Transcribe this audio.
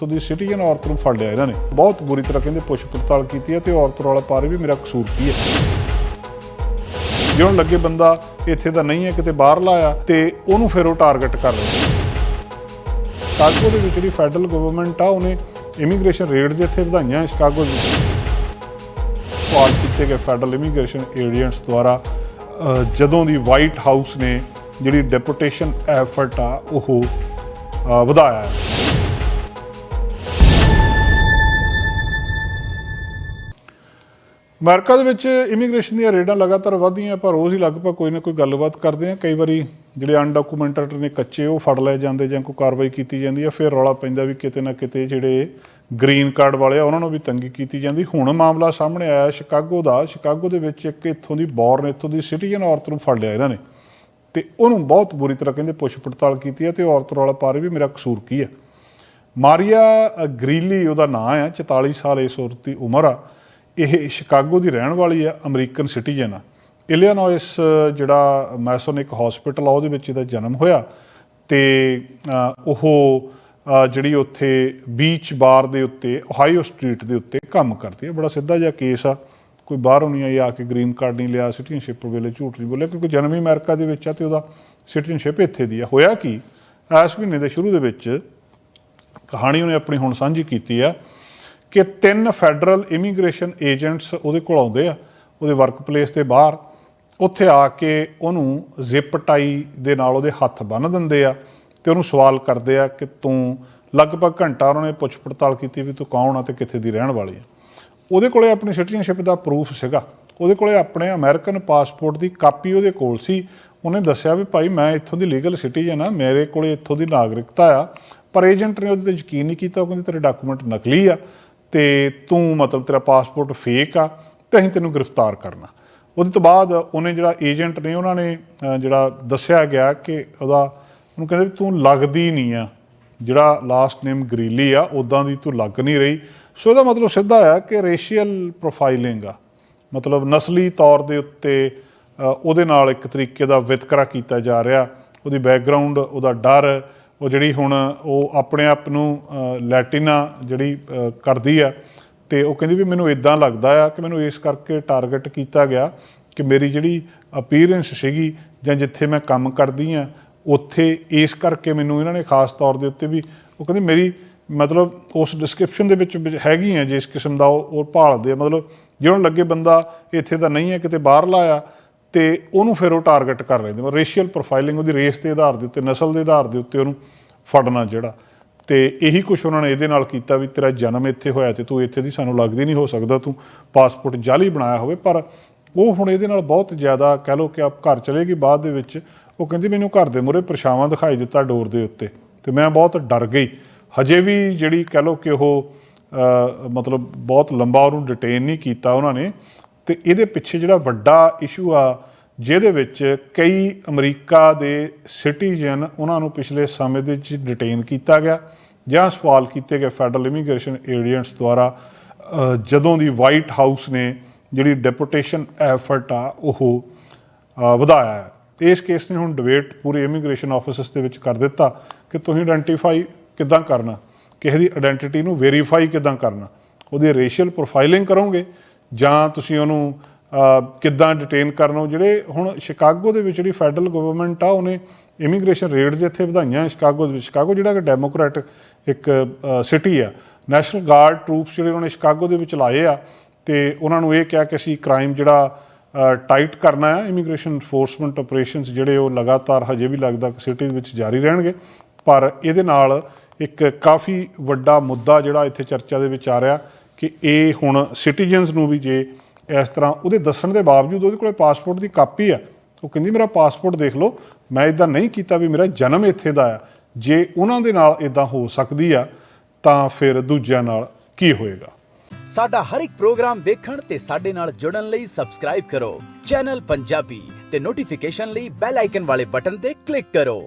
ਤੋਂ ਦੀ ਸਿਟੀਜ਼ਨ ਔਰਤ ਨੂੰ ਫੜ ਲਿਆ ਇਹਨਾਂ ਨੇ। ਬਹੁਤ ਬੁਰੀ ਤਰ੍ਹਾਂ ਕਹਿੰਦੇ ਪੁੱਛ ਪੜਤਾਲ ਕੀਤੀ ਹੈ ਤੇ ਔਰਤ ਰੌਲਾ ਪਾ ਰਹੀ ਵੀ ਮੇਰਾ ਕਸੂਰ ਕੀ ਹੈ? ਜਿਉਂ ਲੱਗੇ ਬੰਦਾ ਇੱਥੇ ਦਾ ਨਹੀਂ ਹੈ, ਕਿਤੇ ਬਾਹਰ ਲਾਇਆ, ਤੇ ਉਹਨੂੰ ਫਿਰ ਉਹ ਟਾਰਗੇਟ ਕਰ ਰਿਹਾ ਸ਼ਿਕਾਗੋ ਦੇ ਵਿੱਚ ਜਿਹੜੀ ਫੈਡਰਲ ਗਵਰਨਮੈਂਟ ਆ, ਉਹਨੇ ਇਮੀਗ੍ਰੇਸ਼ਨ ਰੇਟ ਇੱਥੇ ਵਧਾਈਆਂ ਸ਼ਿਕਾਗੋ ਦੇ ਪਾਲ ਕੀਤੇ ਗਏ ਫੈਡਰਲ ਇਮੀਗ੍ਰੇਸ਼ਨ ਏਜੰਟਸ ਦੁਆਰਾ। ਜਦੋਂ ਦੀ ਵਾਈਟ ਹਾਊਸ ਨੇ ਜਿਹੜੀ ਡੈਪੂਟੇਸ਼ਨ ਐਫਰਟ ਆ, ਉਹ ਵਧਾਇਆ। ਹੈ ਅਮਰੀਕਾ ਦੇ ਵਿੱਚ ਇਮੀਗ੍ਰੇਸ਼ਨ ਦੀਆਂ ਰੇਡਾਂ ਲਗਾਤਾਰ ਵਧਦੀਆਂ ਆਪਾਂ ਰੋਜ਼ ਹੀ ਲਗਭਗ ਕੋਈ ਨਾ ਕੋਈ ਗੱਲਬਾਤ ਕਰਦੇ ਆ ਕਈ ਵਾਰੀ ਜਿਹੜੇ ਅਨਡਾਕੂਮੈਂਟਡ ਨੇ ਕੱਚੇ ਉਹ ਫੜ ਲਏ ਜਾਂਦੇ ਜਾਂ ਕੋਈ ਕਾਰਵਾਈ ਕੀਤੀ ਜਾਂਦੀ ਆ ਫਿਰ ਰੌਲਾ ਪੈਂਦਾ ਵੀ ਕਿਤੇ ਨਾ ਕਿਤੇ ਜਿਹੜੇ ਗ੍ਰੀਨ ਕਾਰਡ ਵਾਲੇ ਆ ਉਹਨਾਂ ਨੂੰ ਵੀ ਤੰਗੀ ਕੀਤੀ ਜਾਂਦੀ। ਹੁਣ ਮਾਮਲਾ ਸਾਹਮਣੇ ਆਇਆ ਸ਼ਿਕਾਗੋ ਦਾ। ਸ਼ਿਕਾਗੋ ਦੇ ਵਿੱਚ ਇੱਕ ਇੱਥੋਂ ਦੀ ਬੌਰਨ ਇੱਥੋਂ ਦੀ ਸਿਟੀਜ਼ਨ ਔਰਤ ਨੂੰ ਫੜ ਲਿਆ ਇਹਨਾਂ ਨੇ। ਤੇ ਉਹਨੂੰ ਬਹੁਤ ਬੁਰੀ ਤਰ੍ਹਾਂ ਕਹਿੰਦੇ ਪੁੱਛ ਪੜਤਾਲ ਕੀਤੀ ਹੈ ਤੇ ਔਰਤ ਰੌਲਾ ਪਾ ਰਹੀ ਵੀ ਮੇਰਾ ਕਸੂਰ ਕੀ ਹੈ ਮਾਰੀਆ ਅ, ਗ੍ਰੀਲੀ ਉਹਦਾ ਨਾਂ ਆ 44 ਸਾਲ ਇਸ ਔਰਤ ਦੀ ਉਮਰ ਆ। ਇਹ ਸ਼ਿਕਾਗੋ ਦੀ ਰਹਿਣ ਵਾਲੀ ਆ ਅਮਰੀਕਨ ਸਿਟੀਜ਼ਨ ਆ। ਇਲੀਨੋਇਸ, ਜਿਹੜਾ ਮੈਸੋਨਿਕ ਹਸਪੀਟਲ ਆ, ਉਹਦੇ ਵਿੱਚ ਇਹਦਾ ਜਨਮ ਹੋਇਆ ਤੇ ਉਹ ਜਿਹੜੀ ਉੱਥੇ ਬੀਚ ਬਾਰ ਦੇ ਉੱਤੇ ਓਹਾਈਓ ਸਟਰੀਟ ਦੇ ਉੱਤੇ ਕੰਮ ਕਰਦੀ ਹੈ। ਬੜਾ ਸਿੱਧਾ ਜਿਹਾ ਕੇਸ ਆ। ਕੋਈ ਬਾਹਰੋਂ ਨਹੀਂ ਆਈ, ਆ ਕੇ ਗ੍ਰੀਨ ਕਾਰਡ ਨਹੀਂ ਲਿਆ ਸਿਟੀਜ਼ਨਸ਼ਿਪ ਵੇਲੇ ਝੂਠ ਨਹੀਂ ਬੋਲਿਆ, ਕਿਉਂਕਿ ਜਨਮ ਹੀ ਅਮਰੀਕਾ ਦੇ ਵਿੱਚ ਆ ਤੇ ਉਹਦਾ ਸਿਟੀਜ਼ਨਸ਼ਿਪ ਇੱਥੇ ਦੀ ਆ। ਹੋਇਆ ਕੀ? ਇਸ ਮਹੀਨੇ ਦੇ ਸ਼ੁਰੂ ਦੇ ਵਿੱਚ ਕਹਾਣੀ ਉਹਨੇ ਆਪਣੀ ਹੁਣ ਸਾਂਝੀ ਕੀਤੀ ਆ। ਕਿ ਤਿੰਨ ਫੈਡਰਲ ਇਮੀਗ੍ਰੇਸ਼ਨ ਏਜੰਟਸ ਉਹਦੇ ਕੋਲ ਆਉਂਦੇ ਆ, ਉਹਦੇ ਵਰਕ ਪਲੇਸ ਦੇ ਬਾਹਰ, ਉੱਥੇ ਆ ਕੇ ਉਹਨੂੰ ਜ਼ਿਪ ਟਾਈ ਦੇ ਨਾਲ ਉਹਦੇ ਹੱਥ ਬੰਨ੍ਹ ਦਿੰਦੇ ਆ ਤੇ ਉਹਨੂੰ ਸਵਾਲ ਕਰਦੇ ਆ ਕਿ ਤੂੰ ਲਗਭਗ ਘੰਟਾ ਉਹਨਾਂ ਨੇ ਪੁੱਛ ਪੜਤਾਲ ਕੀਤੀ ਵੀ ਤੂੰ ਕੌਣ ਆ ਤੇ ਕਿੱਥੇ ਦੀ ਰਹਿਣ ਵਾਲੀ ਆ। ਉਹਦੇ ਕੋਲੇ ਆਪਣੀ ਸਿਟੀਜ਼ਨਸ਼ਿਪ ਦਾ ਪ੍ਰੂਫ ਸੀਗਾ। ਉਹਦੇ ਕੋਲੇ ਆਪਣੇ ਅਮਰੀਕਨ ਪਾਸਪੋਰਟ ਦੀ ਕਾਪੀ ਉਹਦੇ ਕੋਲ ਸੀ। ਉਹਨੇ ਦੱਸਿਆ ਵੀ ਭਾਈ ਮੈਂ ਇੱਥੋਂ ਦੀ ਲੀਗਲ ਸਿਟੀਜ਼ਨ ਆ, ਮੇਰੇ ਕੋਲੇ ਇੱਥੋਂ ਦੀ ਨਾਗਰਿਕਤਾ ਆ, ਪਰ ਏਜੰਟ ਨੇ ਉਹਦੇ ਤੇ ਯਕੀਨ ਨਹੀਂ ਕੀਤਾ, ਉਹ ਕਹਿੰਦੇ ਤੇਰੇ ਡਾਕੂਮੈਂਟ ਨਕਲੀ ਆ। ਤੇ ਤੂੰ ਮਤਲਬ ਤੇਰਾ ਪਾਸਪੋਰਟ ਫੇਕ ਆ ਤੇ ਅਸੀਂ ਤੈਨੂੰ ਗ੍ਰਿਫਤਾਰ ਕਰਨਾ। ਉਹਦੇ ਤੋਂ ਬਾਅਦ ਉਹਨੇ ਜਿਹੜਾ ਏਜੰਟ ਨੇ ਉਹਨਾਂ ਨੇ ਜਿਹੜਾ ਦੱਸਿਆ ਗਿਆ ਕਿ ਉਹਦਾ ਉਹਨੂੰ ਕਹਿੰਦੇ ਵੀ ਤੂੰ ਲੱਗਦੀ ਨਹੀਂ ਆ। ਜਿਹੜਾ ਲਾਸਟ ਨੇਮ ਗਰੀਲੀ ਆ ਉਦਾਂ ਦੀ ਤੂੰ ਲੱਗ ਨਹੀਂ ਰਹੀ। ਸੋ ਇਹਦਾ ਮਤਲਬ ਸਿੱਧਾ ਆ ਕਿ ਰੇਸ਼ੀਅਲ ਪ੍ਰੋਫਾਈਲਿੰਗ ਆ। ਮਤਲਬ ਨਸਲੀ ਤੌਰ ਦੇ ਉੱਤੇ ਉਹਦੇ ਨਾਲ ਇੱਕ ਤਰੀਕੇ ਦਾ ਵਿਤਕਰਾ ਕੀਤਾ ਜਾ ਰਿਹਾ। ਉਹਦੀ ਬੈਕਗ੍ਰਾਉਂਡ ਉਹਦਾ ਡਰ ਉਹ ਜਿਹੜੀ ਹੁਣ ਉਹ ਆਪਣੇ ਆਪ ਨੂੰ ਲੈਟਿਨਾ ਜਿਹੜੀ ਕਰਦੀ ਆ, ਤੇ ਉਹ ਕਹਿੰਦੀ ਵੀ ਮੈਨੂੰ ਇਦਾਂ ਲੱਗਦਾ ਆ ਕਿ ਮੈਨੂੰ ਇਸ ਕਰਕੇ ਟਾਰਗੇਟ ਕੀਤਾ ਗਿਆ ਕਿ ਮੇਰੀ ਜਿਹੜੀ ਅਪੀਅਰੈਂਸ ਸੀਗੀ ਜਾਂ ਜਿੱਥੇ ਮੈਂ ਕੰਮ ਕਰਦੀ ਆ, ਉੱਥੇ ਇਸ ਕਰਕੇ ਮੈਨੂੰ ਇਹਨਾਂ ਨੇ ਖਾਸ ਤੌਰ ਦੇ ਉੱਤੇ ਵੀ ਉਹ ਕਹਿੰਦੇ ਮੇਰੀ ਮਤਲਬ ਉਸ ਡਿਸਕ੍ਰਿਪਸ਼ਨ ਦੇ ਵਿੱਚ ਹੈਗੀ ਆ, ਜਿਸ ਕਿਸਮ ਦਾ ਉਹ ਉਹ ਭਾਲਦੇ ਆ। ਮਤਲਬ ਜਿਹਨੂੰ ਲੱਗੇ ਬੰਦਾ ਇੱਥੇ ਦਾ ਨਹੀਂ ਹੈ, ਕਿਤੇ ਬਾਹਰ ਲਾਇਆ ਤੇ ਉਹਨੂੰ ਫਿਰ ਉਹ ਟਾਰਗੇਟ ਕਰ ਲੈਂਦੇ ਮਤਲਬ ਰੇਸ਼ੀਅਲ ਪ੍ਰੋਫਾਈਲਿੰਗ ਉਹਦੀ ਰੇਸ ਦੇ ਆਧਾਰ ਦੇ ਉੱਤੇ, ਨਸਲ ਦੇ ਆਧਾਰ ਦੇ ਉੱਤੇ ਉਹਨੂੰ ਫੜਨਾ ਜਿਹੜਾ। ਤੇ ਇਹੀ ਕੁਝ ਉਹਨਾਂ ਨੇ ਇਹਦੇ ਨਾਲ ਕੀਤਾ ਵੀ ਤੇਰਾ ਜਨਮ ਇੱਥੇ ਹੋਇਆ ਤੇ ਤੂੰ ਇੱਥੇ ਦੀ ਸਾਨੂੰ ਲੱਗਦੀ ਨਹੀਂ, ਹੋ ਸਕਦਾ ਤੂੰ ਪਾਸਪੋਰਟ ਜਾਲੀ ਬਣਾਇਆ ਹੋਵੇ, ਪਰ ਉਹ ਹੁਣ ਇਹਦੇ ਨਾਲ ਬਹੁਤ ਜ਼ਿਆਦਾ ਕਹਿ ਲੋ ਕਿ ਆਪ ਘਰ ਚਲੇਗੀ ਬਾਅਦ ਦੇ ਵਿੱਚ ਉਹ ਕਹਿੰਦੀ ਮੈਨੂੰ ਘਰ ਦੇ ਮੂਹਰੇ ਪਰਛਾਵਾਂ ਦਿਖਾਈ ਦਿੱਤਾ ਡੋਰ ਦੇ ਉੱਤੇ। ਤੇ ਮੈਂ ਬਹੁਤ ਡਰ ਗਈ। ਹਜੇ ਵੀ ਜਿਹੜੀ ਕਹਿ ਲੋ ਕਿ ਉਹ ਮਤਲਬ ਬਹੁਤ ਲੰਬਾ ਉਹਨੂੰ ਡਿਟੇਨ ਨਹੀਂ ਕੀਤਾ ਉਹਨਾਂ ਨੇ। ਤੇ ਇਹਦੇ ਪਿੱਛੇ ਜਿਹੜਾ ਵੱਡਾ ਇਸ਼ੂ ਆ ਜਿਹਦੇ ਵਿੱਚ ਕਈ ਅਮਰੀਕਾ ਦੇ ਸਿਟੀਜ਼ਨ ਉਹਨਾਂ ਨੂੰ ਪਿਛਲੇ ਸਮੇਂ ਦੇ ਵਿੱਚ ਡਿਟੇਨ ਕੀਤਾ ਗਿਆ ਜਾਂ ਸਵਾਲ ਕੀਤੇ ਗਏ ਫੈਡਰਲ ਇਮੀਗ੍ਰੇਸ਼ਨ ਏਜੰਟਸ ਦੁਆਰਾ ਜਦੋਂ ਦੀ ਵਾਈਟ ਹਾਊਸ ਨੇ ਜਿਹੜੀ ਡੈਪੂਟੇਸ਼ਨ ਐਫਰਟ ਆ, ਉਹ ਵਧਾਇਆ ਹੈ। ਇਸ ਕੇਸ ਨੇ ਹੁਣ ਡਿਬੇਟ ਪੂਰੇ ਇਮੀਗ੍ਰੇਸ਼ਨ ਆਫਿਸਸ ਦੇ ਵਿੱਚ ਕਰ ਦਿੱਤਾ ਕਿ ਤੁਸੀਂ ਆਇਡੈਂਟੀਫਾਈ ਕਿੱਦਾਂ ਕਰਨਾ, ਕਿਸੇ ਦੀ ਆਇਡੈਂਟੀਟੀ ਨੂੰ ਵੈਰੀਫਾਈ ਕਿੱਦਾਂ ਕਰਨਾ, ਉਹਦੀ ਰੇਸ਼ੀਅਲ ਪ੍ਰੋਫਾਈਲਿੰਗ ਕਰੋਗੇ ਜਾਂ ਤੁਸੀਂ ਉਹਨੂੰ ਕਿੱਦਾਂ ਡਿਟੇਨ ਕਰਨਾ ਜਿਹੜੇ ਹੁਣ ਸ਼ਿਕਾਗੋ ਦੇ ਵਿੱਚ ਜਿਹੜੀ ਫੈਡਰਲ ਗਵਰਨਮੈਂਟ ਆ, ਉਹਨੇ ਇਮੀਗ੍ਰੇਸ਼ਨ ਰੇਟਸ ਇੱਥੇ ਵਧਾਈਆਂ ਸ਼ਿਕਾਗੋ ਦੇ ਵਿੱਚ ਸ਼ਿਕਾਗੋ ਜਿਹੜਾ ਕਿ ਡੈਮੋਕ੍ਰੈਟਿਕ ਇੱਕ ਸਿਟੀ ਆ ਨੈਸ਼ਨਲ ਗਾਰਡ ਟਰੂਪਸ ਜਿਹੜੇ ਉਹਨੇ ਸ਼ਿਕਾਗੋ ਦੇ ਵਿੱਚ ਲਾਏ ਆ, ਤੇ ਉਹਨਾਂ ਨੂੰ ਇਹ ਕਿਹਾ ਕਿ ਅਸੀਂ ਕ੍ਰਾਈਮ ਜਿਹੜਾ ਟਾਈਟ ਕਰਨਾ ਹੈ ਇਮੀਗ੍ਰੇਸ਼ਨ ਇਨਫੋਰਸਮੈਂਟ ਆਪਰੇਸ਼ਨਸ ਜਿਹੜੇ ਉਹ ਲਗਾਤਾਰ ਹਜੇ ਵੀ ਲੱਗਦਾ ਕਿ ਸਿਟੀ ਵਿੱਚ ਜਾਰੀ ਰਹਿਣਗੇ, ਪਰ ਇਹਦੇ ਨਾਲ ਇੱਕ ਕਾਫੀ ਵੱਡਾ ਮੁੱਦਾ ਜਿਹੜਾ ਇੱਥੇ ਚਰਚਾ ਦੇ ਵਿੱਚ ਆ ਰਿਹਾ ਕਿ ਇਹ ਹੁਣ ਸਿਟੀਜ਼ਨਸ ਨੂੰ ਵੀ ਜੇ ਇਸ ਤਰ੍ਹਾਂ ਉਹਦੇ ਦੱਸਣ ਦੇ ਬਾਵਜੂਦ ਉਹਦੇ ਕੋਲੇ ਪਾਸਪੋਰਟ ਦੀ ਕਾਪੀ ਆ ਉਹ ਕਹਿੰਦੀ, ਮੇਰਾ ਪਾਸਪੋਰਟ ਦੇਖ ਲਓ। ਮੈਂ ਇਦਾਂ ਨਹੀਂ ਕੀਤਾ ਵੀ ਮੇਰਾ ਜਨਮ ਇੱਥੇ ਦਾ ਆ। ਜੇ ਉਹਨਾਂ ਦੇ ਨਾਲ ਇਦਾਂ ਹੋ ਸਕਦੀ ਆ, ਤਾਂ ਫਿਰ ਦੂਜਿਆਂ ਨਾਲ ਕੀ ਹੋਏਗਾ? ਸਾਡਾ ਹਰ ਇੱਕ ਪ੍ਰੋਗਰਾਮ ਦੇਖਣ ਤੇ ਸਾਡੇ ਨਾਲ ਜੁੜਨ ਲਈ ਸਬਸਕ੍ਰਾਈਬ ਕਰੋ। ਚੈਨਲ ਪੰਜਾਬੀ ਤੇ ਨੋਟੀਫਿਕੇਸ਼ਨ ਲਈ ਬੈਲ ਆਈਕਨ ਵਾਲੇ ਬਟਨ ਤੇ ਕਲਿੱਕ ਕਰੋ।